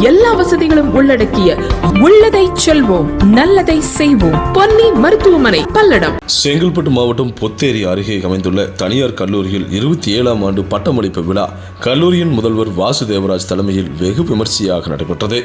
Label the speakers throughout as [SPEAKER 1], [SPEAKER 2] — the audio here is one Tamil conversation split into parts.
[SPEAKER 1] எல்லா வசதிகளும் உள்ளடக்கிய உள்ளதை செல்வோம் நல்லதை செய்வோம். பொன்னி மருத்துவமனை பல்லடம்.
[SPEAKER 2] செங்கல்பட்டு மாவட்டம் பொத்தேரி அருகே அமைந்துள்ள தனியார் கல்லூரியில் இருபத்தி ஏழாம் ஆண்டு பட்டமளிப்பு விழா கல்லூரியின் முதல்வர் வாசு தேவராஜ் தலைமையில் வெகு விமர்சையாக நடைபெற்றது.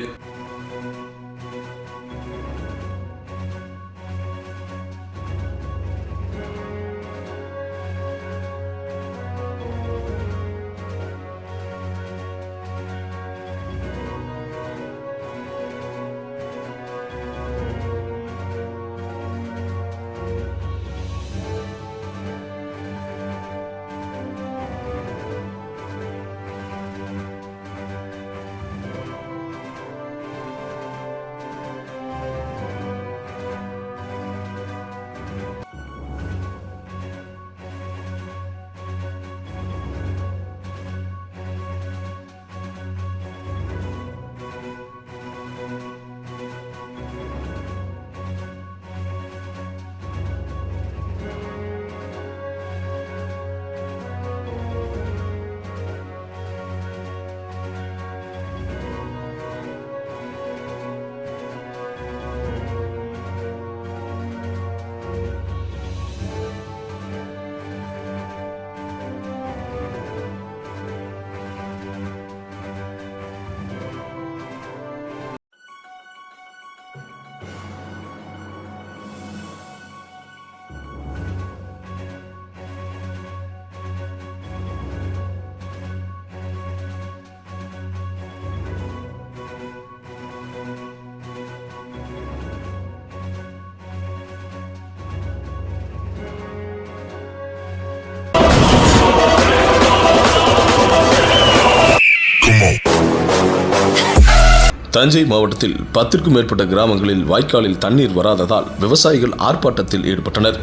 [SPEAKER 2] தஞ்சை மாவட்டத்தில் பத்திற்கும் மேற்பட்ட கிராமங்களில் வாய்க்காலில் தண்ணீர் வராததால் விவசாயிகள் ஆர்ப்பாட்டத்தில் ஈடுபட்டனர்.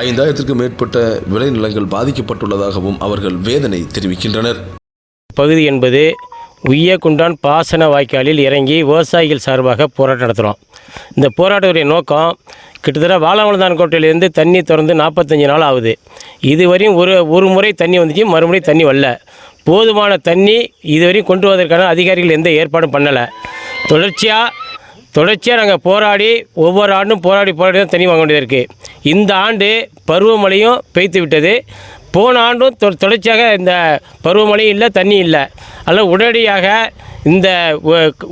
[SPEAKER 2] ஐந்தாயிரத்திற்கும் மேற்பட்ட விளைநிலங்கள் பாதிக்கப்பட்டுள்ளதாகவும் அவர்கள் வேதனை தெரிவிக்கின்றனர்.
[SPEAKER 3] பகுதி என்பது உய்யக்குண்டான் பாசன வாய்க்காலில் இறங்கி விவசாயிகள் சார்பாக போராட்டம் நடத்துகிறோம் இந்த போராட்டத்துடைய நோக்கம் கிட்டத்தட்ட வாழவளந்தான் கோட்டையிலேருந்து தண்ணி திறந்து நாற்பத்தஞ்சு நாள் ஆகுது. இதுவரையும் ஒரு ஒரு முறை தண்ணி வந்துச்சு மறுமுறை தண்ணி வரல. போதுமான தண்ணி இதுவரையும் கொண்டு வருவதற்கான அதிகாரிகள் எந்த ஏற்பாடும் பண்ணலை. தொடர்ச்சியாக தொடர்ச்சியாக நாங்கள் போராடி ஒவ்வொரு ஆண்டும் போராடி போராடி தான் தண்ணி வாங்க வேண்டியது இருக்குது இந்த ஆண்டு பருவமழையும் பெய்த்து விட்டது. போன ஆண்டும் தொ தொடர்ச்சியாக இந்த பருவமழையும் இல்லை தண்ணி இல்லை. அல்லது உடனடியாக இந்த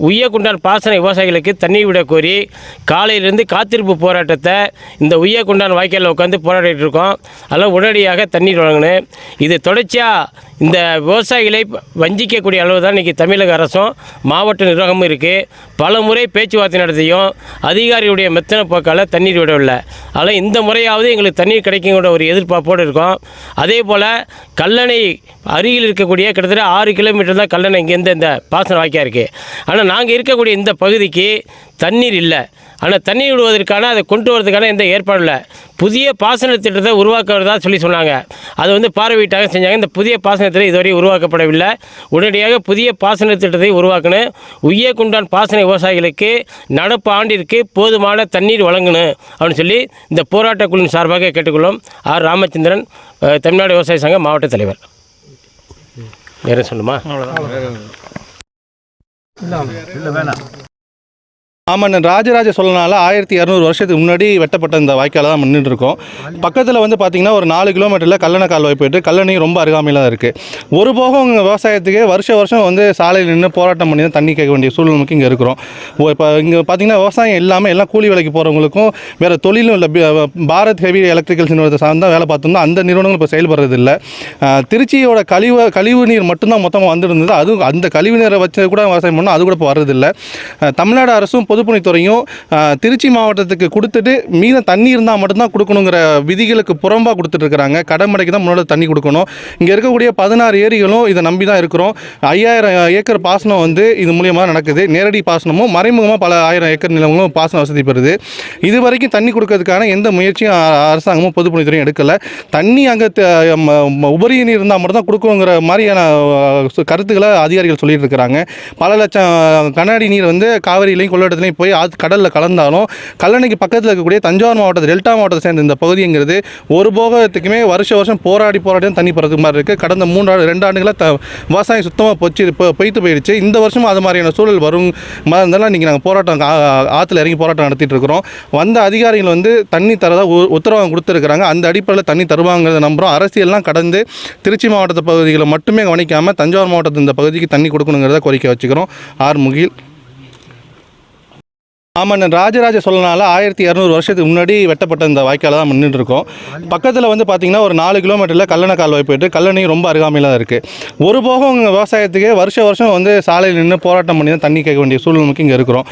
[SPEAKER 3] உய்யக்குண்டான் பாசன விவசாயிகளுக்கு தண்ணி விட கோரி காலையிலேருந்து காத்திருப்பு போராட்டத்தை இந்த உய்யக்குண்டான் வாய்க்காலில் உட்காந்து போராடிட்டு இருக்கோம். அதெல்லாம் உடனடியாக தண்ணீர் வழங்கணும். இது தொடர்ச்சியாக இந்த விவசாயிகளை வஞ்சிக்கக்கூடிய அளவு தான் இன்றைக்கி தமிழக அரசும் மாவட்ட நிர்வாகமும் இருக்குது பல முறை பேச்சுவார்த்தை நடத்தியும் அதிகாரியுடைய மெத்தன போக்கால் தண்ணீர் விடவில்லை. அதனால் இந்த முறையாவது எங்களுக்கு தண்ணீர் கிடைக்குங்கிற ஒரு எதிர்பார்ப்போடு இருக்கோம். அதே போல் கல்லணை அருகில் இருக்கக்கூடிய கிட்டத்தட்ட ஆறு கிலோமீட்டர் தான் கல்லணை இங்கேருந்து இந்த பாசன வாய்க்கா இருக்குது ஆனால் நாங்கள் இருக்கக்கூடிய இந்த பகுதிக்கு தண்ணீர் இல்லை. ஆனால் தண்ணி விடுவதற்கான அதை கொண்டு வரதுக்கான எந்த ஏற்பாடும் இல்லை. புதிய பாசன திட்டத்தை உருவாக்குறதா சொல்லி சொன்னாங்க. அதை வந்து பார்வையிட்டாக செஞ்சாங்க. இந்த புதிய பாசன திட்டம் இதுவரை உருவாக்கப்படவில்லை. உடனடியாக புதிய பாசன திட்டத்தை உருவாக்கணும். உய்யக்குண்டான் பாசன விவசாயிகளுக்கு நடப்பு ஆண்டிற்கு போதுமான தண்ணீர் வழங்கணும் அப்படின்னு சொல்லி இந்த போராட்ட குழுவின் சார்பாக கேட்டுக்கொள்ளும் ஆர். ராமச்சந்திரன் தமிழ்நாடு விவசாய சங்க மாவட்ட தலைவர். வேறு சொல்லுமா
[SPEAKER 4] ஆமாம் ராஜராஜ சோழனால் ஆயிரத்தி இரநூறு வருஷத்துக்கு முன்னாடி வெட்டப்பட்ட இந்த வாய்க்கால தான் நின்றுட்டு இருக்கோம் பக்கத்தில் வந்து பார்த்திங்கன்னா ஒரு நாலு கிலோமீட்டரில் கல்லணை கால்வாய் போயிட்டு கல்லணை ரொம்ப அருகாமையில் தான் இருக்குது ஒரு போகம் இங்க விவசாயத்துக்கு வருஷ வருஷம் வந்து சாலையில் நின்று போராட்டம் பண்ணி தான் தண்ணி கேட்க வேண்டிய சூழ்நிலைக்கு இங்கே இருக்கிறோம். இப்போ இங்கே பார்த்திங்கன்னா விவசாயம் இல்லாமல் எல்லாம் கூலி வேலைக்கு போகிறவங்களுக்கும் வேறு தொழிலும் இல்லை. பாரத் ஹெவி எலக்ட்ரிக்கல்ஸ் நிறுவனத்தை சார்ந்த வேலை பார்த்தோம்னா அந்த நிறுவனங்கள் இப்போ செயல்படுறது இல்லை. திருச்சியோட கழிவு கழிவு நீர் மட்டும்தான் மொத்தமாக வந்துருந்தது. அதுவும் அந்த கழிவு நீரை வச்சு கூட விவசாயம் பண்ணால் அது கூட இப்போ வர்றதில்லை. தமிழ்நாடு அரசும் பொது பொதுப்பணித்துறையும் திருச்சி மாவட்டத்துக்கு கொடுத்துட்டு மீதம் தண்ணி இருந்தால் மட்டும்தான் கொடுக்கணுங்கிற விதிகளுக்கு புறம்பாக கொடுத்துட்டு இருக்கிறாங்க கடமடைக்கு தான் முன்னாடி தண்ணி கொடுக்கணும். இங்கே இருக்கக்கூடிய பதினாறு ஏரிகளும் இதை நம்பி தான் இருக்கிறோம். ஐயாயிரம் ஏக்கர் பாசனம் வந்து இது மூலியமாக நடக்குது. நேரடி பாசனமும் மறைமுகமாக பல ஆயிரம் ஏக்கர் நிலங்களும் பாசன வசதி பெறுது. இது வரைக்கும் தண்ணி கொடுக்கறதுக்கான எந்த முயற்சியும் அரசாங்கமும் பொதுப்பணித்துறையும் எடுக்கலை. தண்ணி அங்கே உபரி நீர் இருந்தால் மட்டும் தான் கொடுக்கணுங்கிற மாதிரியான கருத்துக்களை அதிகாரிகள் சொல்லிட்டு இருக்கிறாங்க பல லட்சம் கண்ணாடி நீர் வந்து காவிரியிலையும் கொள்ளடத்துல இடத்துலையும் போய் ஆத்து கடலில் கலந்தாலும் கல்லணைக்கு பக்கத்தில் இருக்கக்கூடிய தஞ்சாவூர் மாவட்டத்தில் டெல்டா மாவட்டத்தை சேர்ந்த இந்த பகுதிங்கிறது ஒரு போகத்துக்குமே வருஷ வருஷம் போராடி போராடி தண்ணி போகிறதுக்கு மாதிரி இருக்குது கடந்த மூன்று ரெண்டு ஆண்டுகளாக த விவசாயம் சுத்தமாக போச்சு இப்போ பொய்த்து போயிடுச்சு. இந்த வருஷமும் அது மாதிரியான சூழல் வரும் மாதிரி இருந்தாலும் இன்றைக்கி நாங்கள் போராட்டம் ஆற்றுல இறங்கி போராட்டம் நடத்திட்டு இருக்கிறோம். வந்த அதிகாரிகள் வந்து தண்ணி தரதா உ- உத்தரவாதம் கொடுத்துருக்குறாங்க. அந்த அடிப்படையில் தண்ணி தருவாங்கிறத நம்புகிறோம் அரசியல்லாம் கடந்து திருச்சி மாவட்டத்து பகுதிகளை மட்டுமே கவனிக்காமல் தஞ்சாவூர் மாவட்டத்து இந்த பகுதிக்கு தண்ணி கொடுக்கணுங்கிறத கோரிக்கை வச்சுக்கிறோம். ஆர். முகில். ஆமாம் ராஜராஜ சோழனால் ஆயிரத்தி இரநூறு வருஷத்துக்கு முன்னாடி வெட்டப்பட்ட இந்த வாய்க்கால தான் நின்றுட்டு இருக்கோம். பக்கத்தில் வந்து பார்த்திங்கன்னா ஒரு நாலு கிலோமீட்டரில் கல்லணை கால்வாய் போயிட்டு கல்லணை ரொம்ப அருகாமையில் தான் இருக்குது ஒரு போகம் விவசாயத்துக்கு வருஷ வருஷம் வந்து சாலையில் நின்று போராட்டம் பண்ணி தான் தண்ணி கேட்க வேண்டிய சூழ்நிலைக்கு இங்கே இருக்கிறோம்.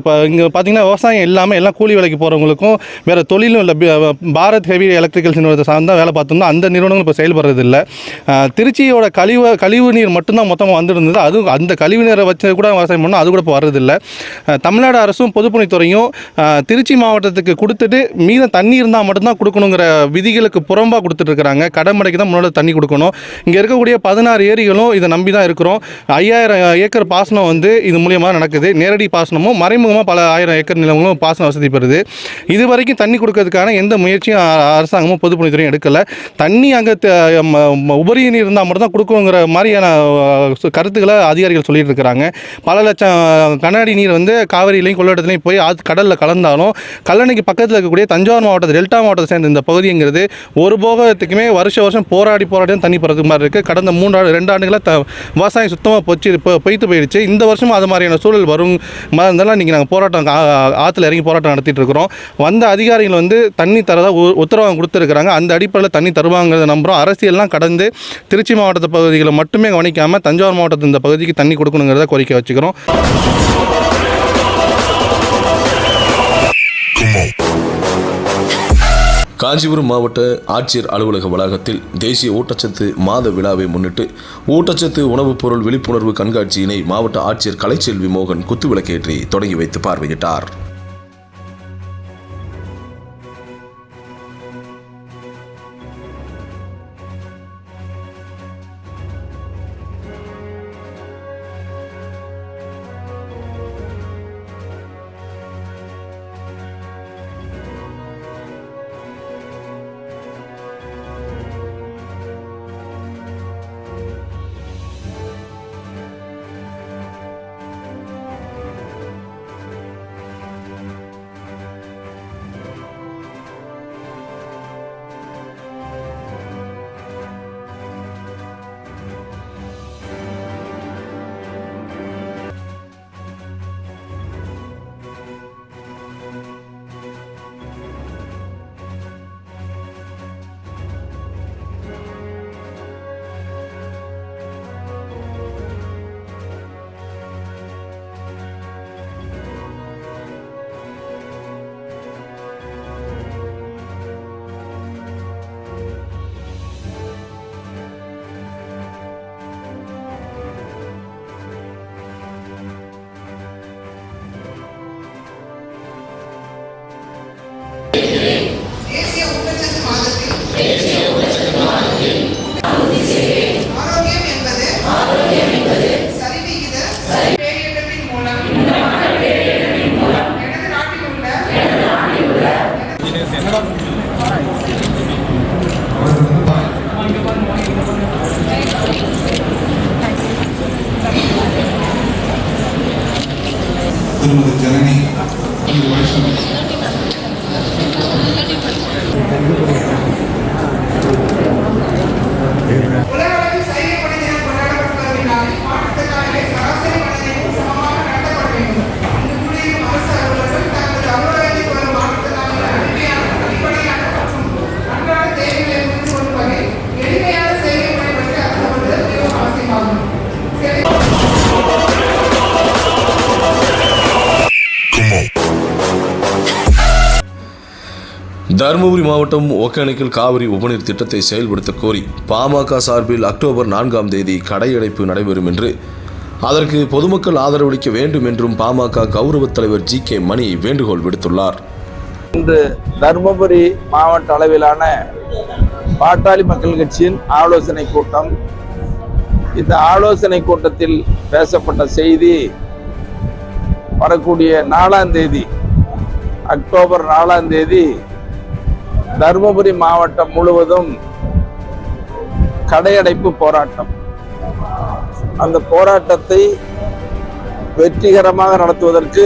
[SPEAKER 4] இப்போ இங்கே பார்த்திங்கன்னா விவசாயம் இல்லாமல் எல்லாம் கூலி வேலைக்கு போகிறவங்களுக்கும் வேறு தொழிலும் இல்லை. பாரத் ஹெவி எலக்ட்ரிக்கல்ஸ் நிறுவனத்தை சார்ந்தா வேலை பார்த்தோம்னா அந்த நிறுவனங்கள் இப்போ செயல்படுறது இல்லை. திருச்சியோட கழிவு கழிவு நீர் மட்டும்தான் மொத்தமாக வந்துருந்தது. அதுவும் அந்த கழிவு நீரை வச்சு கூட விவசாயம் பண்ணால் அது கூட இப்போ வர்றதில்லை தமிழ்நாடு அரசும் பொதுப்பணித்துறையும் திருச்சி மாவட்டத்துக்கு கொடுத்துட்டு மீதம் தண்ணி இருந்தால் மட்டும்தான் கொடுக்கணுங்கிற விதிகளுக்கு புறம்பாக கொடுத்துட்ருக்குறாங்க. கடமடைக்கு தான் முன்னாடி தண்ணி கொடுக்கணும். இங்கே இருக்கக்கூடிய பதினாறு ஏரிகளும் இதை நம்பி தான் இருக்கிறோம். ஐயாயிரம் ஏக்கர் பாசனம் வந்து இது மூலியமாக நடக்குது. நேரடி பாசனமும் மறைமுகமாக பல ஆயிரம் ஏக்கர் நிலங்களும் பாசன வசதி பெறுது. இது வரைக்கும் தண்ணி கொடுக்கறதுக்கான எந்த முயற்சியும் அரசாங்கமும் பொதுப்பணித்துறையும் எடுக்கலை. தண்ணி அங்கே உபரி நீர் இருந்தால் மட்டும் தான் கொடுக்கணுங்கிற மாதிரியான கருத்துக்களை அதிகாரிகள் சொல்லிட்டு இருக்கிறாங்க பல லட்சம் கண்ணாடி நீர் வந்து காவிரியிலையும் கொள்ளிடத்துலையும் போய் ஆத் கடலில் கலந்தாலும் கல்லணைக்கு பக்கத்தில் இருக்கக்கூடிய தஞ்சாவூர் மாவட்டத்தில் டெல்டா மாவட்டத்தை சேர்ந்த இந்த பகுதிங்கிறது ஒரு போகத்துக்குமே வருஷ வருஷம் போராடி போராடி தண்ணி போகிறது மாதிரி இருக்குது கடந்த மூன்று ஆண்டு ரெண்டு ஆண்டுகளாக த விவசாயம் சுத்தமாக போச்சு இப்போ பொய்த்து போயிடுச்சு. இந்த வருஷமும் அது மாதிரியான சூழல் வரும் மாதிரி இருந்தாலும் இன்றைக்கி நாங்கள் போராட்டம் ஆற்றுல இறங்கி போராட்டம் நடத்திட்டு இருக்கிறோம். வந்த அதிகாரிகள் வந்து தண்ணி தரதா உ- உத்தரவாதம் கொடுத்துருக்குறாங்க. அந்த அடிப்படையில் தண்ணி தருவாங்கிறத நம்புகிறோம் அரசியல்லாம் கடந்து திருச்சி மாவட்டத்து பகுதிகளை மட்டுமே கவனிக்காமல் தஞ்சாவூர் மாவட்டத்து இந்த பகுதிக்கு தண்ணி கொடுக்கணுங்கிறத கோரிக்கை வச்சுக்கிறோம்.
[SPEAKER 2] காஞ்சிபுரம் மாவட்ட ஆட்சியர் அலுவலக வளாகத்தில் தேசிய ஊட்டச்சத்து மாத விழாவை முன்னிட்டு ஊட்டச்சத்து உணவுப் பொருள் விழிப்புணர்வு கண்காட்சியினை மாவட்ட ஆட்சியர் கலைச்செல்வி மோகன் குத்துவிளக்கேற்றி தொடங்கி வைத்து பார்வையிட்டார். மாவட்டம் ஒகேனக்கல் காவிரி உபநீர் திட்டத்தை செயல்படுத்த கோரி பாமக சார்பில் அக்டோபர் நான்காம் தேதி கடையடைப்பு நடைபெறும் என்று அதற்கு பொதுமக்கள் ஆதரவளிக்க வேண்டும் என்றும் பாமக கௌரவ தலைவர் ஜி கே மணி வேண்டுகோள் விடுத்துள்ளார்.
[SPEAKER 5] இன்று தருமபுரி மாவட்ட அளவிலான பாட்டாளி மக்கள் கட்சியின் ஆலோசனை கூட்டம். இந்த ஆலோசனை கூட்டத்தில் பேசப்பட்ட செய்தி வரக்கூடிய நாலாம் தேதி அக்டோபர் நாலாம் தேதி தருமபுரி மாவட்டம் முழுவதும் கடையடைப்பு போராட்டம். அந்த போராட்டத்தை வெற்றிகரமாக நடத்துவதற்கு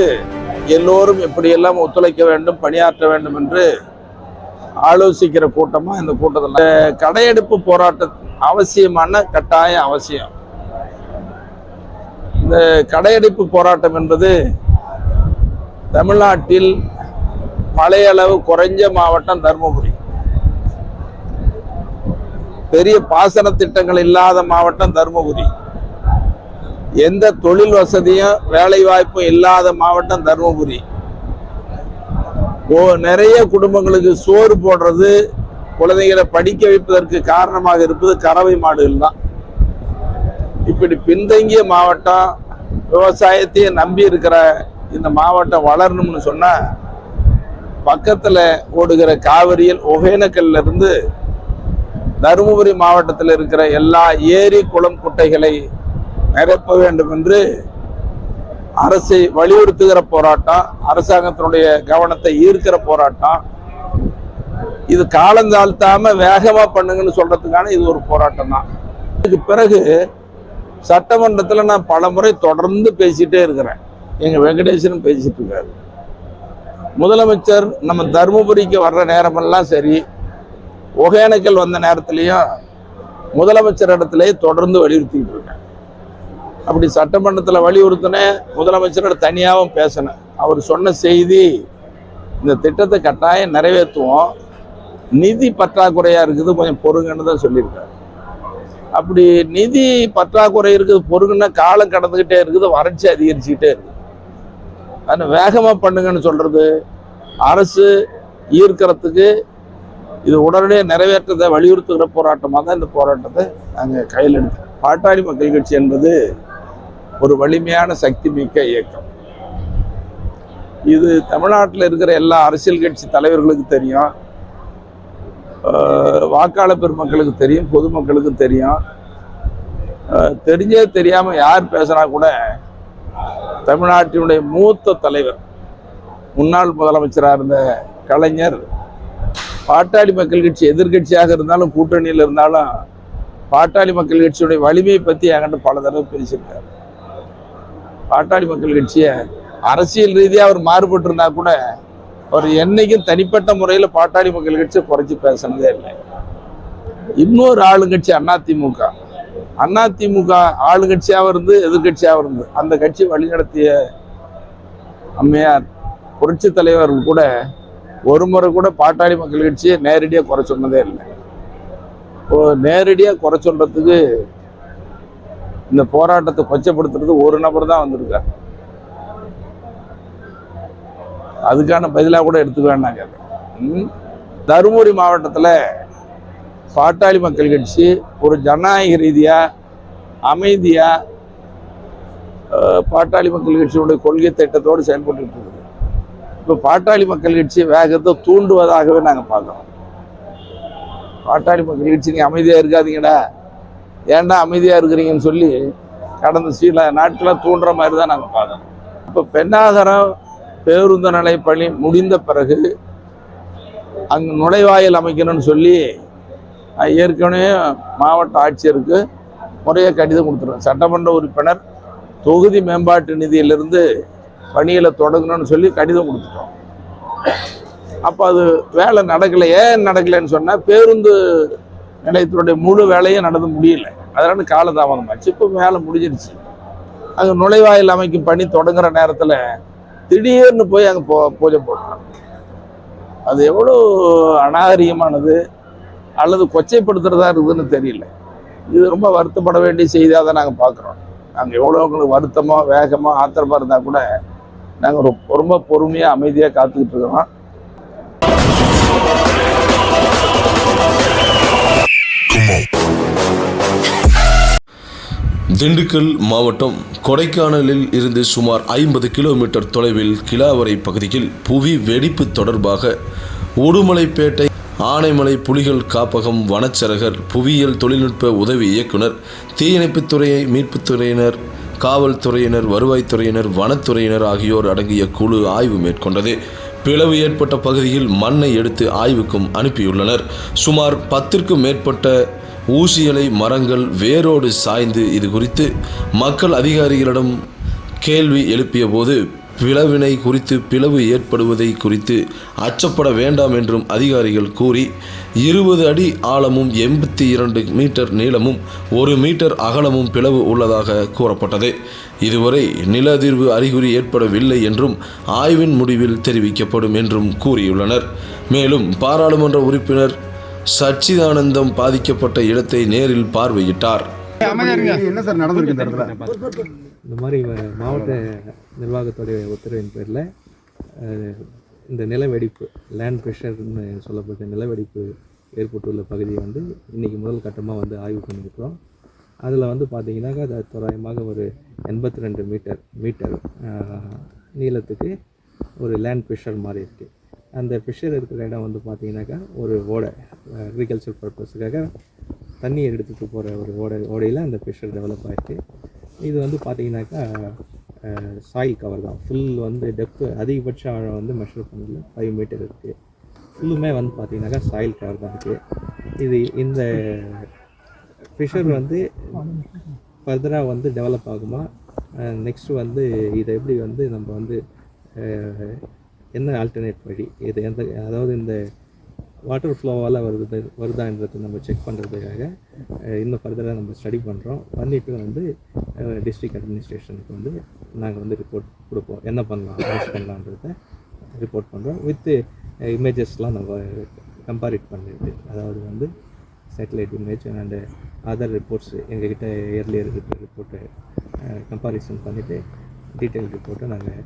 [SPEAKER 5] எல்லோரும் எப்படியெல்லாம் ஒத்துழைக்க வேண்டும் பணியாற்ற வேண்டும் என்று ஆலோசிக்கிற கூட்டமாக இந்த கூட்டத்தில். கடையெடுப்பு போராட்டம் அவசியமான கட்டாயம் அவசியம். இந்த கடையெடுப்பு போராட்டம் என்பது தமிழ்நாட்டில் பழைய அளவு குறைஞ்ச மாவட்டம் தருமபுரி. பெரிய பாசன திட்டங்கள் இல்லாத மாவட்டம் தருமபுரி. எந்த தொழில் வசதியும் வேலை வாய்ப்பும் இல்லாத மாவட்டம் தருமபுரி. ஓ நிறைய குடும்பங்களுக்கு சோறு போடுறது குழந்தைகளை படிக்க வைப்பதற்கு காரணமாக இருப்பது கறவை மாடுகள் தான். இப்படி பின்தங்கிய மாவட்டம் விவசாயத்தையே நம்பி இருக்கிற இந்த மாவட்டம் வளரணும்னு சொன்னால் பக்கத்தில் ஓடுகிற காவிரியில் ஒகேனக்கல்ல இருந்து தருமபுரி மாவட்டத்தில் இருக்கிற எல்லா ஏரி குளம் குட்டைகளை நிரப்ப வேண்டும் என்று அரசை வலியுறுத்துகிற போராட்டம் அரசாங்கத்தினுடைய கவனத்தை ஈர்க்கிற போராட்டம். இது காலந்தாழ்த்தாம வேகமா பண்ணுங்கன்னு சொல்றதுக்கான இது ஒரு போராட்டம் தான் இதுக்கு பிறகு சட்டமன்றத்தில் நான் பல முறை தொடர்ந்து பேசிட்டே இருக்கிறேன். எங்க வெங்கடேசனும் பேசிட்டு இருக்காரு. முதலமைச்சர் நம்ம தருமபுரிக்கு வர்ற நேரமெல்லாம் சரி ஒகேனக்கல் வந்த நேரத்திலையும் முதலமைச்சர் இடத்துலயே தொடர்ந்து வலியுறுத்திக்கிட்டு இருக்கேன். அப்படி சட்டமன்றத்தில் வலியுறுத்தினேன் முதலமைச்சரோட தனியாகவும் பேசினேன். அவர் சொன்ன செய்தி இந்த திட்டத்தை கட்டாயம் நிறைவேற்றுவோம். நிதி பற்றாக்குறையாக இருக்குது கொஞ்சம் பொறுங்கன்னு தான் சொல்லியிருக்காரு. அப்படி நிதி பற்றாக்குறை இருக்குது பொறுங்கன்னா காலம் கடந்துக்கிட்டே இருக்குது வறட்சி அதிகரிச்சுக்கிட்டே இருக்குது அதை வேகமாக பண்ணுங்கன்னு சொல்கிறது அரசு ஈர்க்கிறதுக்கு இது உடனடியாக நிறைவேற்றத்தை வலியுறுத்துகிற போராட்டமாக தான் இந்த போராட்டத்தை நாங்கள் கையில் எடுத்தோம் பாட்டாளி மக்கள் கட்சி என்பது ஒரு வலிமையான சக்தி மிக்க இயக்கம். இது தமிழ்நாட்டில் இருக்கிற எல்லா அரசியல் கட்சி தலைவர்களுக்கு தெரியும். வாக்காளர் பெருமக்களுக்கு தெரியும் பொதுமக்களுக்கு தெரியும். தெரிஞ்சே தெரியாமல் யார் பேசுனா கூட தமிழ்நாட்டினுடைய மூத்த தலைவர் முன்னாள் முதலமைச்சராக இருந்த கலைஞர் பாட்டாளி மக்கள் கட்சி எதிர்க்கட்சியாக இருந்தாலும் கூட்டணியில் இருந்தாலும் பாட்டாளி மக்கள் கட்சியுடைய வலிமையை பற்றி என்கிட்ட பல தடவை பேசியிருக்காரு. பாட்டாளி மக்கள் கட்சியை அரசியல் ரீதியாக அவர் மாறுபட்டு இருந்தா கூட அவர் என்னைக்கும் தனிப்பட்ட முறையில் பாட்டாளி மக்கள் கட்சியை குறைச்சி பேசினதே இல்லை. இன்னொரு ஆளுங்கட்சி அதிமுக அதிமுக ஆளுங்கட்சியாக இருந்து எதிர்கட்சியாக இருந்து அந்த கட்சி வழிநடத்திய அம்மையார் புரட்சி தலைவர்கள் கூட ஒரு முறை கூட பாட்டாளி மக்கள் கட்சியை நேரடியாக குறை சொன்னதே இல்லை. இப்போ நேரடியாக குறை சொல்றதுக்கு இந்த போராட்டத்தை கொச்சப்படுத்துறது ஒரு நபர் தான் வந்திருக்கார். அதுக்கான பதிலாக கூட எடுத்துக்க வேண்டாங்க அதை. தருமபுரி மாவட்டத்தில் பாட்டாளி மக்கள் கட்சி ஒரு ஜனநாயக ரீதியாக அமைதியாக பாட்டாளி மக்கள் கட்சியினுடைய கொள்கை திட்டத்தோடு செயல்பட்டு இருக்குது. இப்போ பாட்டாளி மக்கள் கட்சி வேகத்தை தூண்டுவதாகவே நாங்கள் பார்க்குறோம். பாட்டாளி மக்கள் கட்சி நீங்கள் அமைதியாக இருக்காதீங்கடா. ஏன்டா அமைதியாக இருக்கிறீங்கன்னு சொல்லி கடந்த சில நாட்களாக தூண்டுற மாதிரி தான் நாங்கள் பார்க்குறோம். இப்போ பெண்ணாகரம் பேருந்து நிலை பணி முடிந்த பிறகு அங்கே நுழைவாயில் அமைக்கணும்னு சொல்லி ஏற்கனவே மாவட்ட ஆட்சியருக்கு முறையாக கடிதம் கொடுத்துருவேன் சட்டமன்ற உறுப்பினர் தொகுதி மேம்பாட்டு நிதியிலிருந்து பணிகளை தொடங்கணும்னு சொல்லி கடிதம் கொடுத்துட்டோம். அப்போ அது வேலை நடக்கலை ஏன் நடக்கலைன்னு சொன்னால் பேருந்து நிலையத்தினுடைய முழு வேலையும் நடந்து முடியல. அதனால காலதாமதமாச்சு இப்போ வேலை முடிஞ்சிருச்சு. அங்கே நுழைவாயில் அமைக்கும் பணி தொடங்குற நேரத்தில் திடீர்னு போய் அங்கே போ பூஜை போடுறாங்க. அது எவ்வளோ அநாகரிகமானது. அல்லது கொச்சைப்படுத்துறதா இருக்குதுன்னு தெரியல. இது ரொம்ப வருத்தப்பட வேண்டிய செய்தியாக தான் நாங்கள் பார்க்குறோம் நாங்கள் எவ்வளோ உங்களுக்கு வருத்தமாக வேகமாக ஆத்திரமாக இருந்தால் கூட நாங்கள் ரொம்ப பொறுமையாக அமைதியாக காத்துக்கிட்டு இருக்கிறோம்.
[SPEAKER 2] திண்டுக்கல் மாவட்டம் கொடைக்கானலில் இருந்து சுமார் ஐம்பது கிலோமீட்டர் தொலைவில் கிலாவரை பகுதியில் புவி வெடிப்பு தொடர்பாக உடுமலைப்பேட்டை ஆனைமலை புலிகள் காப்பகம் வனச்சரகர் புவியியல் தொழில்நுட்ப உதவி இயக்குனர் தீயணைப்புத்துறையை மீட்புத்துறையினர் காவல்துறையினர் வருவாய்த்துறையினர் வனத்துறையினர் ஆகியோர் அடங்கிய குழு ஆய்வு மேற்கொண்டது. பிளவு ஏற்பட்ட பகுதியில் மண்ணை எடுத்து ஆய்வுக்கும் அனுப்பியுள்ளனர். சுமார் பத்திற்கும் மேற்பட்ட ஊசியலை மரங்கள் வேரோடு சாய்ந்து இது குறித்து மக்கள் அதிகாரிகளிடம் கேள்வி எழுப்பிய போது பிளவினை குறித்து பிளவு ஏற்படுவதை குறித்து அச்சப்பட வேண்டாம் என்றும் அதிகாரிகள் கூறி இருபது அடி ஆழமும் எண்பத்தி இரண்டு மீட்டர் நீளமும் ஒரு மீட்டர் அகலமும் பிளவு உள்ளதாக கூறப்பட்டது. இதுவரை நில அதிர்வு அறிகுறி ஏற்படவில்லை என்றும் ஆய்வின் முடிவில் தெரிவிக்கப்படும் என்றும் கூறியுள்ளனர். மேலும் பாராளுமன்ற உறுப்பினர் சச்சிதானந்தம் பாதிக்கப்பட்ட இடத்தை நேரில் பார்வையிட்டார்.
[SPEAKER 6] என்ன சார் நடந்திருக்கு இந்த இடத்துல?
[SPEAKER 7] இந்த மாதிரி மாவட்ட நிர்வாகத்துடைய உத்தரவின் பேரில் இந்த நிலவெடிப்பு லேண்ட் ப்ரெஷர்னு சொல்லப்பட்ட நிலவெடிப்பு ஏற்பட்டுள்ள பகுதியை வந்து இன்றைக்கி முதல் கட்டமாக வந்து ஆய்வு பண்ணியிருக்கிறோம். அதில் வந்து பார்த்தீங்கன்னாக்கா அது தோராயமாக ஒரு எண்பத்தி ரெண்டு மீட்டர் மீட்டர் நீளத்துக்கு ஒரு லேண்ட் ப்ரெஷர் மாதிரி இருக்குது அந்த ப்ரெஷர் இருக்கிற இடம் வந்து பார்த்தீங்கன்னாக்கா ஒரு ஓடை அக்ரிகல்ச்சர் பர்பஸுக்காக தண்ணி எடுத்துகிட்டு போகிற ஒரு ஓடை ஓடையில் அந்த ப்ரெஷர் டெவலப் ஆகிருக்கு இது வந்து பார்த்தீங்கன்னாக்கா சாயில் கவர் தான். ஃபுல் வந்து டெப்த்து அதிகபட்ச ஆழம் வந்து மெஷர் பண்ணல. ஃபைவ் மீட்டர் இருக்குது ஃபுல்லுமே வந்து பார்த்தீங்கன்னாக்கா சாயில் கவர் தான் இருக்குது இது இந்த ஃபிஷர் வந்து ஃபர்தராக வந்து டெவலப் ஆகுமா? நெக்ஸ்ட்டு வந்து இதை எப்படி வந்து நம்ம வந்து என்ன ஆல்டர்னேட் வழி? இது எந்த அதாவது இந்த வாட்டர் ஃப்ளோவால் வருது வருதான்றதை நம்ம செக் பண்ணுறதுக்காக இன்னும் ஃபர்தராக நம்ம ஸ்டடி பண்ணுறோம் பண்ணிவிட்டு வந்து டிஸ்ட்ரிக்ட் அட்மினிஸ்ட்ரேஷனுக்கு வந்து நாங்கள் வந்து ரிப்போர்ட் கொடுப்போம். என்ன பண்ணலாம் யூஸ் பண்ணலான்றத ரிப்போர்ட் பண்ணுறோம் வித்து இமேஜஸ்லாம் நம்ம கம்பேரிட் பண்ணிட்டு அதாவது வந்து satellite image and other reports எங்ககிட்ட இயர்லியர் இருக்கிற ரிப்போர்ட்டை கம்பாரிசன் பண்ணிவிட்டு டீட்டெயில் ரிப்போர்ட்டை நாங்கள்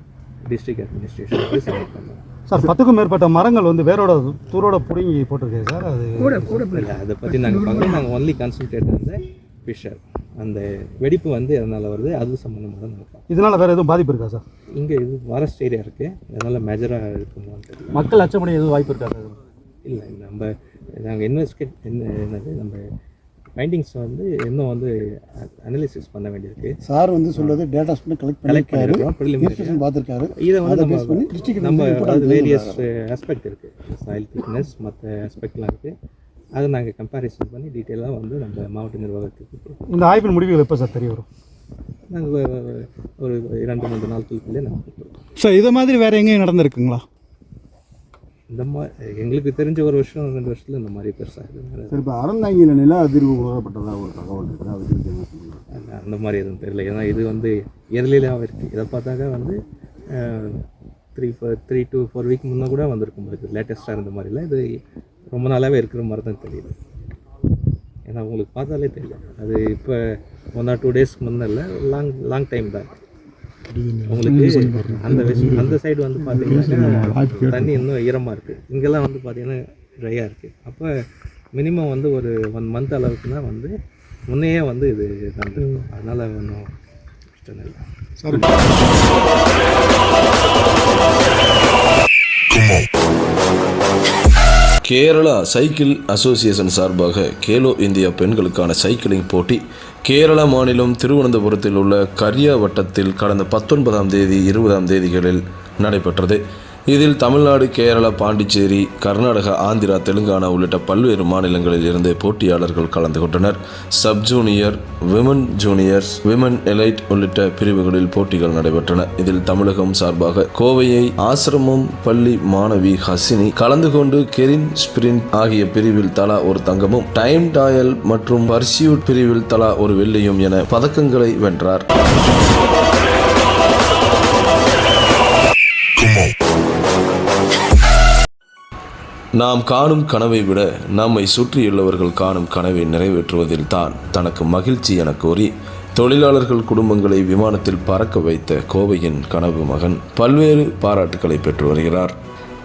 [SPEAKER 7] டிஸ்ட்ரிக்ட் அட்மினிஸ்ட்ரேஷனுக்கு சப்மிட் பண்ணுவோம்.
[SPEAKER 6] சார் பத்துக்கும் மேற்பட்ட மரங்கள் வந்து வேரோட தூரோட பிடுங்கி போட்டிருக்கேன் சார் அது
[SPEAKER 7] இல்லை அதை பற்றி நாங்கள் பார்க்கல. நாங்கள் ஒன்லி கான்சன்ட்ரேட் அந்த ஃபிஷர் அந்த வெடிப்பு வந்து எதனால் வருது அது சம்மந்தமாக தான் பார்க்கோம்
[SPEAKER 6] இதனால வேற எதுவும் பாதிப்பு இருக்கா சார்?
[SPEAKER 7] இங்கே இது ஃபாரஸ்ட் ஏரியா இருக்குது அதனால் மேஜராக இருக்குமான்னு தெரியல.
[SPEAKER 6] மக்கள் அச்சப்படைய எதுவும் வாய்ப்பு இருக்கா சார்?
[SPEAKER 7] இல்லை நம்ம நாங்கள் இன்வெஸ்டிகேட் என்ன என்னது நம்ம ஃபைண்டிங்ஸ் வந்து இன்னும் வந்து அனலிசிஸ் பண்ண வேண்டியிருக்கு.
[SPEAKER 8] சார் வந்து சொல்றது டேட்டாஸ் பண்ணி கலெக்ட்
[SPEAKER 7] கலெக்ட்
[SPEAKER 8] பண்ணிருக்காரு பார்த்துருக்காரு.
[SPEAKER 7] இதை வந்து நம்ம
[SPEAKER 8] பேஸ் பண்ணி district
[SPEAKER 7] நம்ம அது வேரியஸ். ஆஸ்பெக்ட் இருக்குது சாயில் திக்னஸ் மற்ற ஆஸ்பெக்ட்லாம் இருக்குது அதை நாங்கள் கம்பேரிசன் பண்ணி டீட்டெயிலாக வந்து நம்ம மாவட்ட நிர்வாகத்துக்கு.
[SPEAKER 6] இந்த ஆய்வின் முடிவுகள் எப்போ சார் தெரிய வரும்?
[SPEAKER 7] நாங்கள் ஒரு இரண்டு மூன்று நாட்களுக்குள்ளே நாங்கள்
[SPEAKER 8] சார் இதை மாதிரி வேற எங்கேயும் நடந்திருக்குங்களா?
[SPEAKER 7] இந்த மாதிரி எங்களுக்கு தெரிஞ்ச ஒரு வருஷம் ரெண்டு வருஷத்தில் இந்த மாதிரி பெருசாக
[SPEAKER 8] சார் இப்போ அறந்தாங்கியில் நில அதிர்வு உணரப்பட்டதா ஒரு தகவல் இருக்குது அதை பற்றி
[SPEAKER 7] அந்த மாதிரி எதுவும் தெரியல. ஏன்னா இது வந்து இயர்லியிலாக இருக்குது இதை பார்த்தாக்கா வந்து three four three to four week முன்னே கூட வந்திருக்கும் போது லேட்டஸ்ட்டாக இருந்த மாதிரி இல்லை. இது ரொம்ப நாளாகவே இருக்கிற மாதிரி தான் தெரியுது. ஏன்னா உங்களுக்கு பார்த்தாலே தெரியும் அது இப்போ ஒன் ஆர் டூ டேஸ்க்கு முன்னே இல்லை. லாங் லாங் டைம் தான் உங்களுக்கு அந்த விஷயம் அந்த சைடு வந்து பார்த்தீங்கன்னா தண்ணி இன்னும் ஈரமாக இருக்குது இங்கெல்லாம் வந்து பார்த்தீங்கன்னா ட்ரையாக இருக்குது அப்போ மினிமம் வந்து ஒரு ஒன் மந்த் அளவுக்கு தான் வந்து முன்னையே வந்து இது நடந்திருக்கும். அதனால் ஒன்றும் பிரச்சனை இல்லை.
[SPEAKER 2] கேரளா சைக்கிள் அசோசியேஷன் சார்பாக கேலோ இந்தியா பெண்களுக்கான சைக்கிளிங் போட்டி கேரள மாநிலம் திருவனந்தபுரத்தில் உள்ள கரியா வட்டத்தில் கடந்த பத்தொன்பதாம் தேதி இருபதாம் தேதிகளில் நடைபெற்றது. இதில் தமிழ்நாடு கேரளா பாண்டிச்சேரி கர்நாடகா ஆந்திரா தெலுங்கானா உள்ளிட்ட பல்வேறு மாநிலங்களில் இருந்து போட்டியாளர்கள் கலந்து கொண்டனர். Sub junior women juniors women elite உள்ளிட்ட பிரிவுகளில் போட்டிகள் நடைபெற்றன. இதில் தமிழகம் சார்பாக கோவையை ஆசிரமம் பள்ளி மாணவி ஹசினி கலந்து கொண்டு கெரின் ஸ்பிரிண்ட் ஆகிய பிரிவில் தலா ஒரு தங்கமும் டைம் டாயல் மற்றும் பர்சியூட் பிரிவில் தலா ஒரு வெள்ளியும் என பதக்கங்களை வென்றார். நாம் காணும் கனவை விட நம்மை சுற்றியுள்ளவர்கள் காணும் கனவை நிறைவேற்றுவதில் தான் தனக்கு மகிழ்ச்சி என கூறி தொழிலாளர்கள் குடும்பங்களை விமானத்தில் பறக்க வைத்த கோவையின் கனவு மகன் பல்வேறு பாராட்டுக்களை பெற்று வருகிறார்.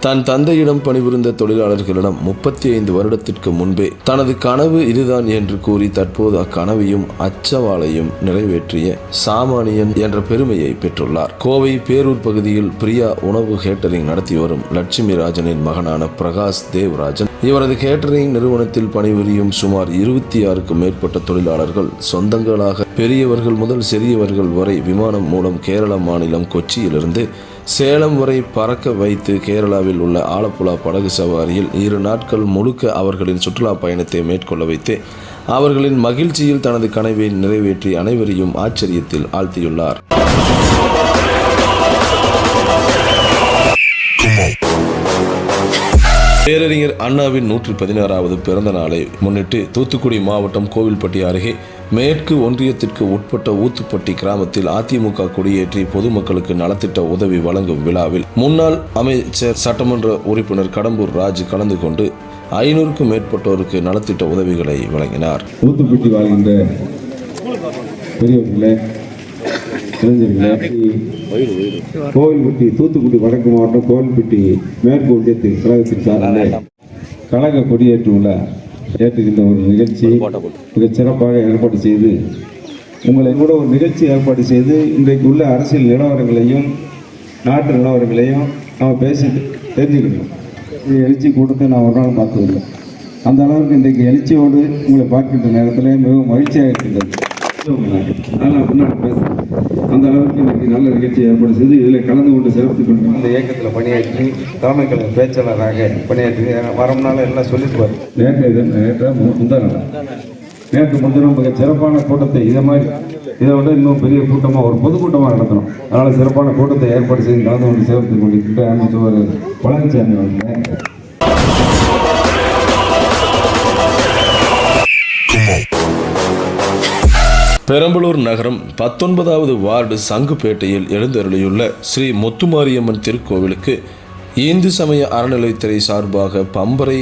[SPEAKER 2] தன் தந்தையிடம் பணிபுரிந்த தொழிலாளர்களிடம் முப்பத்தி ஐந்து வருடத்திற்கு முன்பே தனது கனவு இதுதான் என்று கூறி தற்போது அக்கனவையும் அச்சவாளையும் நிறைவேற்றிய சாமானியன் என்ற பெருமையை பெற்றுள்ளார். கோவை பேரூர் பகுதியில் பிரியா உணவு கேட்டரிங் நடத்தி வரும் லட்சுமி ராஜனின் மகனான பிரகாஷ் தேவராஜன். இவரது கேட்டரிங் நிறுவனத்தில் பணிபுரியும் சுமார் இருபத்தி ஆறுக்கும் மேற்பட்ட தொழிலாளர்கள் சொந்தங்களாக பெரியவர்கள் முதல் சிறியவர்கள் வரை விமானம் மூலம் கேரள மாநிலம் கொச்சியிலிருந்து சேலம் வரை பறக்க வைத்து கேரளாவில் உள்ள ஆலப்புழா படகு சவாரியில் இரு நாட்கள் முழுக்க அவர்களின் சுற்றுலா பயணத்தை மேற்கொள்ள வைத்து அவர்களின் மகிழ்ச்சியில் தனது கனவை நிறைவேற்றி அனைவரையும் ஆச்சரியத்தில் ஆழ்த்தியுள்ளார். பேரறிஞர் அண்ணாவின் நூற்றி பதினாறாவது பிறந்த நாளை முன்னிட்டு தூத்துக்குடி மாவட்டம் கோவில்பட்டி அருகே மேற்கு ஒன்றியத்திற்கு உட்பட்ட ஊத்துப்பட்டி கிராமத்தில் அதிமுக கொடியேற்றி பொதுமக்களுக்கு நலத்திட்ட உதவி வழங்கும் விழாவில் முன்னாள் அமைச்சர் சட்டமன்ற உறுப்பினர் கடம்பூர் ராஜ் கலந்து கொண்டு ஐநூறுக்கும் மேற்பட்டோருக்கு நலத்திட்ட உதவிகளை வழங்கினார்
[SPEAKER 8] ஊத்துப்பட்டி வாழ்கின்ற பெரியவர்களே இளைஞர்களே கோவில்பட்டி தூத்துக்குடி வடக்கு மாவட்டம் கோவில்பட்டி மேற்கு ஒன்றியத்தின் கழகத்தின் சார்பில் கழக கொடியேற்று உள்ள ஏற்றுகின்ற ஒரு நிகழ்ச்சி மிகச் சிறப்பாக ஏற்பாடு செய்து உங்களை கூட ஒரு நிகழ்ச்சி ஏற்பாடு செய்து இன்றைக்கு உள்ள அரசியல் நிலவரங்களையும் நாட்டு நிலவரங்களையும் நம்ம பேசி தெரிஞ்சுக்கணும். இந்த எழுச்சி கூட்டத்தை நான் ஒரு நாள் பார்த்ததில்லை அந்த அளவுக்கு இன்றைக்கு எழுச்சியோடு உங்களை பார்க்கின்ற நேரத்தில் மிகவும் மகிழ்ச்சியாக இருக்கின்றது. அதனால் பின்னாடி பேசுகிறேன் அந்த அளவுக்கு இன்னைக்கு நல்ல நிகழ்ச்சி ஏற்பாடு செய்து இதில் கலந்து கொண்டு சிறப்பித்துக் கொண்டு இந்த இயக்கத்தில் பணியாற்றி தலைமை கழக பேச்சாளராக பணியாற்றி வரும் நாள் எல்லாம் சொல்லிட்டு நேற்று இது நேற்று முந்தா நாள். நேற்று முன்தினம் மிக சிறப்பான கூட்டத்தை இதை மாதிரி இதை விட இன்னும் பெரிய கூட்டமாக ஒரு பொதுக்கூட்டமாக நடத்தணும். அதனால் சிறப்பான கூட்டத்தை ஏற்பாடு செய்து கலந்து கொண்டு சிறப்பித்துக் கொண்டிருக்கின்ற அமைச்சர் பழனிசாமி அவர்கள்.
[SPEAKER 2] பெரம்பலூர் நகரம் பத்தொன்பதாவது வார்டு சங்குப்பேட்டையில் எழுந்தருளியுள்ள ஸ்ரீ முத்துமாரியம்மன் திருக்கோவிலுக்கு இந்து சமய அறநிலைத்துறை சார்பாக பம்பரை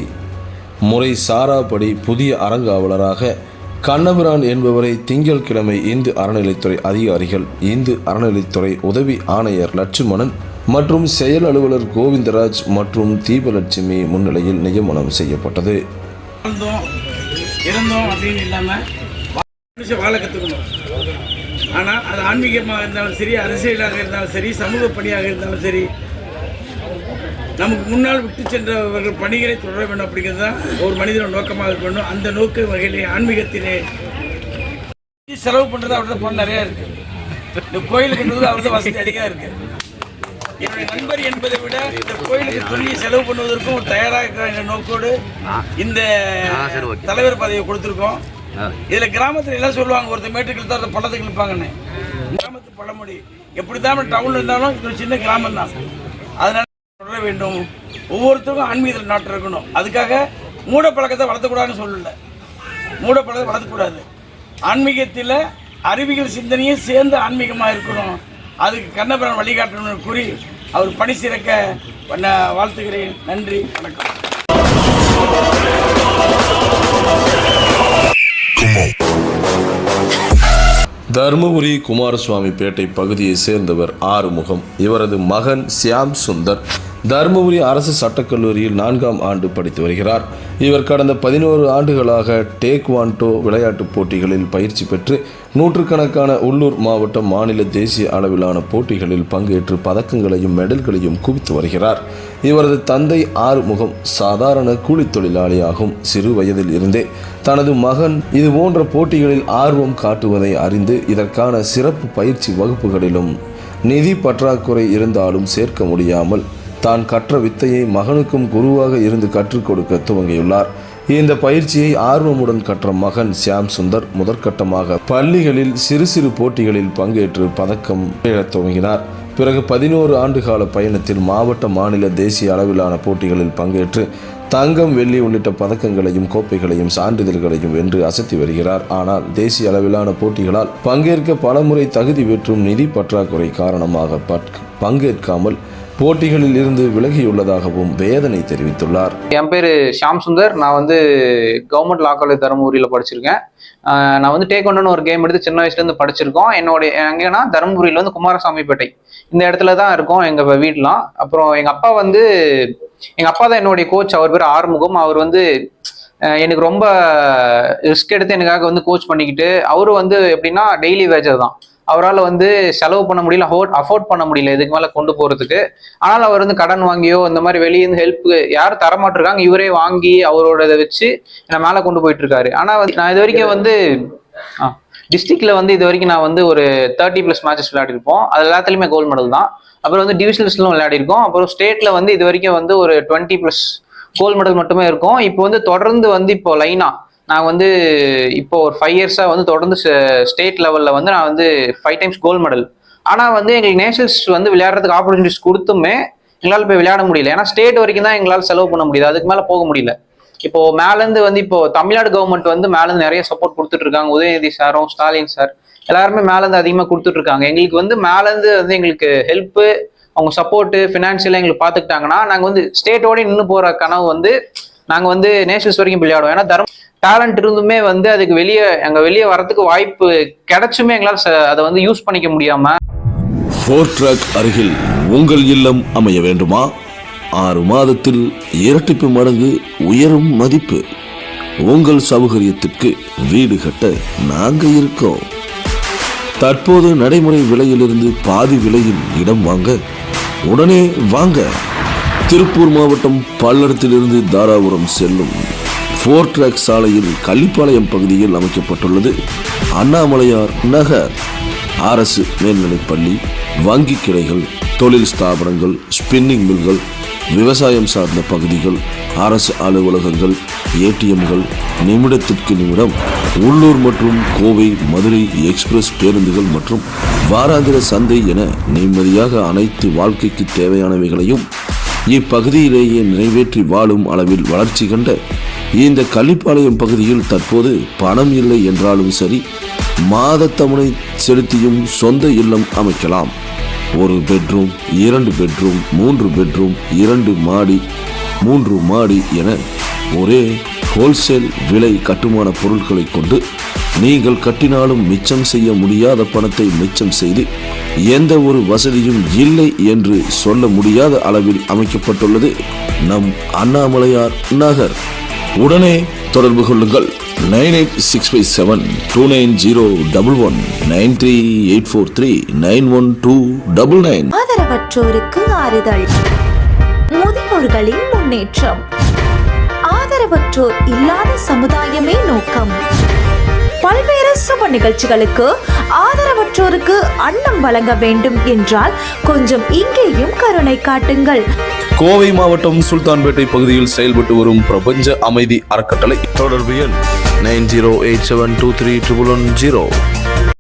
[SPEAKER 2] முறை சாராபடி புதிய அறங்காவலராக கண்ணபிரான் என்பவரை திங்கட்கிழமை இந்து அறநிலைத்துறை அதிகாரிகள் இந்து அறநிலைத்துறை உதவி ஆணையர் லட்சுமணன் மற்றும் செயல் அலுவலர் கோவிந்தராஜ் மற்றும் தீபலட்சுமி முன்னிலையில் நியமனம் செய்யப்பட்டது.
[SPEAKER 9] இருந்தோம். அப்படின்னு இல்லாமல் வாழ கற்றுக்கணும் ஆனால் அது ஆன்மீகமாக இருந்தாலும் சரி அரசியலாக இருந்தாலும் சரி சமூக பணியாக இருந்தாலும் சரி நமக்கு முன்னால் விட்டு சென்றவர்கள் பணிகளை தொடர வேண்டும் அப்படிங்கிறது தான் ஒரு மனிதனோட நோக்கமாக இருக்க வேண்டும் அந்த நோக்க வகையிலே ஆன்மீகத்திலே செலவு பண்ணுறது அவர்கிட்ட பணம் நிறையா இருக்கு. இந்த கோயிலுக்கு அவர்தான் வசதி அதிகம் இருக்கு. என்னுடைய நண்பர் என்பதை விட இந்த கோயிலுக்கு துணியை செலவு பண்ணுவதற்கும் தயாராக இருக்கிற நோக்கோடு இந்த தலைவர் பதவியை கொடுத்துருக்கோம். இதுல கிராமத்துல எல்லாம் சொல்லுவாங்க ஒருத்தர் மேட்டுக்கு தான் பள்ளத்துக்கு நிற்பாங்கன்னு கிராமத்து பழமொழி. எப்படி தான் டவுன்ல இருந்தாலும் இது ஒரு சின்ன கிராமம் தான் அதனால தொடர வேண்டும். ஒவ்வொருத்தருக்கும் ஆன்மீகத்தில் நாட்டு இருக்கணும். அதுக்காக மூட பழக்கத்தை வளர்த்தக்கூடாதுன்னு சொல்லல. மூட பழக்கத்தை வளர்த்தக்கூடாது. ஆன்மீகத்தில் அறிவியல் சிந்தனையும் சேர்ந்து ஆன்மீகமாக இருக்கணும். அதுக்கு கண்ணபிரான் வழிகாட்டணும்னு கூறி அவர் பணி சிறக்க பண்ண வாழ்த்துகிறேன். நன்றி. வணக்கம்.
[SPEAKER 2] தருமபுரி குமாரசுவாமி பேட்டை பகுதியைச் சேர்ந்தவர் ஆறுமுகம். இவரது மகன் சியாம் சுந்தர். தருமபுரி அரசு சட்டக்கல்லூரியில் நான்காம் ஆண்டு படித்து வருகிறார். இவர் கடந்த பதினோரு ஆண்டுகளாக டேக்வாண்டோ விளையாட்டுப் போட்டிகளில் பயிற்சி பெற்று நூற்றுக்கணக்கான உள்ளூர் மாவட்ட மாநில தேசிய அளவிலான போட்டிகளில் பங்கேற்று பதக்கங்களையும் மெடல்களையும் குவித்து வருகிறார். இவரது தந்தை ஆறுமுகம் சாதாரண கூலித் தொழிலாளியாகும். சிறு வயதில் இருந்தே தனது மகன் இது போன்ற போட்டிகளில் ஆர்வம் காட்டுவதை அறிந்து இதற்கான சிறப்பு பயிற்சி வகுப்புகளிலும் நிதி பற்றாக்குறை இருந்தாலும் சேர்க்க முடியாமல் தான் கற்ற வித்தையை மகனுக்கும் குருவாக இருந்து கற்றுக் கொடுக்க துவங்கியுள்ளார். இந்த பயிற்சியை ஆர்வமுடன் கற்ற மகன் சியாம் சுந்தர் முதற்கட்டமாக பள்ளிகளில் சிறு சிறு போட்டிகளில் பங்கேற்று பதக்கம் பெற துவங்கினார். பிறகு பதினோரு ஆண்டுகால பயணத்தில் மாவட்ட மாநில தேசிய அளவிலான போட்டிகளில் பங்கேற்று தங்கம் வெள்ளி உள்ளிட்ட பதக்கங்களையும் கோப்பைகளையும் சான்றிதழ்களையும் வென்று அசத்தி வருகிறார். ஆனால் தேசிய அளவிலான போட்டிகளால் பங்கேற்க பலமுறை தகுதி பெற்றும் நிதி பற்றாக்குறை காரணமாக பங்கேற்காமல் போட்டிகளில் இருந்து விலகியுள்ளதாகவும் வேதனை தெரிவித்துள்ளார்.
[SPEAKER 10] என் பேர் ஷாம் சுந்தர். நான் வந்து கவர்மெண்ட் லா காலேஜ் தருமபுரியில் படிச்சிருக்கேன். நான் வந்து டேக்ஒண்டோன்னு ஒரு கேம் எடுத்து சின்ன வயசுலேருந்து படிச்சிருக்கோம். என்னோட எங்கன்னா தருமபுரியில் வந்து குமாரசாமிப்பேட்டை. இந்த இடத்துல தான் இருக்கோம் எங்கள் வீடெலாம். அப்புறம் எங்கள் அப்பா வந்து எங்கள் அப்பா தான் என்னுடைய கோச் அவர் பேர் ஆறுமுகம். அவர் வந்து எனக்கு ரொம்ப ரிஸ்க் எடுத்து எனக்காக வந்து கோச் பண்ணிக்கிட்டு அவரும் வந்து எப்படின்னா டெய்லி வேஜர் தான். அவரால் வந்து செலவு பண்ண முடியல அஃபோர்ட் அஃபோர்ட் பண்ண முடியல இதுக்கு மேலே கொண்டு போகிறதுக்கு ஆனால் அவர் வந்து கடன் வாங்கியோ இந்த மாதிரி வெளியே இருந்து ஹெல்ப் யாரும் தரமாட்டிருக்காங்க இவரே வாங்கி அவரோட இதை வச்சு என்னை மேலே கொண்டு போயிட்டு இருக்காரு. ஆனால் வந்து நான் இது வரைக்கும் வந்து டிஸ்ட்ரிக்ட்ல வந்து இது வரைக்கும் நான் வந்து ஒரு தேர்ட்டி ப்ளஸ் மேட்சஸ் விளையாடிருப்போம். அது எல்லாத்துலேயுமே கோல்டு மெடல் தான். அப்புறம் வந்து டிவிஷனல்ஸ்லும் விளையாடிருக்கோம். அப்புறம் ஸ்டேட்ல வந்து இது வரைக்கும் வந்து ஒரு டுவெண்ட்டி ப்ளஸ் கோல்டு மெடல் மட்டுமே இருக்கும். இப்போ வந்து தொடர்ந்து வந்து இப்போ லைனா நான் வந்து இப்போ ஒரு ஃபைவ் இயர்ஸாக வந்து தொடர்ந்து ஸ்டேட் லெவலில் வந்து நான் வந்து ஃபைவ் டைம்ஸ் கோல்டு மெடல் ஆனால் வந்து எங்களுக்கு நேஷனல்ஸ் வந்து விளையாடுறதுக்கு ஆப்பர்ச்சுனிட்டிஸ் கொடுத்துமே எங்களால் போய் விளையாட முடியல. ஏன்னா ஸ்டேட் வரைக்கும் தான் எங்களால் செலவு பண்ண முடியுது. அதுக்கு மேலே போக முடியல. இப்போ மேலேருந்து வந்து இப்போ தமிழ்நாடு கவர்மெண்ட் வந்து மேலேருந்து நிறைய சப்போர்ட் கொடுத்துட்டு இருக்காங்க. உதயநிதி சாரும் ஸ்டாலின் சார் எல்லாருமே மேலேருந்து அதிகமாக கொடுத்துட்டு இருக்காங்க. எங்களுக்கு வந்து மேலேருந்து வந்து எங்களுக்கு ஹெல்ப்பு அவங்க சப்போர்ட்டு ஃபினான்ஷியலாக எங்களுக்கு பார்த்துக்கிட்டாங்கன்னா நாங்கள் வந்து ஸ்டேட்டோடய நின்று போகிற கனவு வந்து நாங்கள் வந்து நேஷனல்ஸ் வரைக்கும் விளையாடுவோம். ஏன்னா தரம் டேலண்ட் இருந்துமே வந்து அதுக்கு வெளியே அங்கே வெளியே வரதுக்கு வாய்ப்பு கிடைச்சுமே எங்களால் அதை வந்து யூஸ் பண்ணிக்க முடியாம.
[SPEAKER 2] ஃபோர் ட்ராக் அருகில் உங்கள் இல்லம் அமைய வேண்டுமா? ஆறு மாதத்தில் இரட்டிப்பு மடங்கு உயரும் மதிப்பு. உங்கள் சௌகரியத்திற்கு வீடு கட்ட நாங்கள் இருக்கோம். தற்போது நடைமுறை விலையிலிருந்து பாதி விலையில் இடம் வாங்க உடனே வாங்க. திருப்பூர் மாவட்டம் பல்லடத்திலிருந்து தாராபுரம் செல்லும் ஃபோர் ட்ராக் சாலையில் கள்ளிப்பாளையம் பகுதியில் அமைக்கப்பட்டுள்ளது. அண்ணாமலையார் நகர். அரசு மேல்நிலைப்பள்ளி வங்கி கிளைகள் தொழில் ஸ்தாபனங்கள் ஸ்பின்னிங் மில்கள் விவசாயம் சார்ந்த பகுதிகள் அரசு அலுவலகங்கள் ஏடிஎம்கள் நிமிடத்திற்கு நிமிடம் உள்ளூர் மற்றும் கோவை மதுரை எக்ஸ்பிரஸ் பேருந்துகள் மற்றும் வாராந்திர சந்தை என நிம்மதியாக அனைத்து வாழ்க்கைக்கு தேவையானவைகளையும் இப்பகுதியிலேயே நிறைவேற்றி வாழும் அளவில் வளர்ச்சி கண்ட இந்த கள்ளிப்பாளையம் பகுதியில் தற்போது பணம் இல்லை என்றாலும் சரி மாதத்தவணை செலுத்தியும் சொந்த இல்லம் அமைக்கலாம். ஒரு பெட்ரூம் இரண்டு பெட்ரூம் மூன்று பெட்ரூம் இரண்டு மாடி மூன்று மாடி என ஒரே ஹோல்சேல் விலை கட்டுமான பொருட்களை கொண்டு நீங்கள் கட்டினாலும் மிச்சம் செய்ய முடியாத பணத்தை மிச்சம் செய்து எந்த ஒரு வசதியும் இல்லை என்று சொல்ல முடியாத அளவில் அமைக்கப்பட்டுள்ளது. நம் அண்ணாமலையார் நகர். உடனே தொடர்பு கொள்ளுங்கள். Nine eight six five seven two nine zero double one nine three eight four three nine one two double nine.
[SPEAKER 11] ஆதரவற்றோருக்கு ஆறுதல். முதியோர்களின் முன்னேற்றம். ஆதரவற்றோர் இல்லாத சமுதாயமே நோக்கம். பல்வேறு சுப நிகழ்ச்சிகளுக்கு ஆதரவற்றோருக்கு அன்னம் வழங்க வேண்டும் என்றால் கொஞ்சம் இங்கேயும் கருணை காட்டுங்கள்.
[SPEAKER 2] கோவை மாவட்டம் சுல்தான்பேட்டை பகுதியில் செயல்பட்டு வரும் பிரபஞ்ச அமைதி அறக்கட்டளை. தொடர்பு எண் nine zero eight seven two three triple one zero.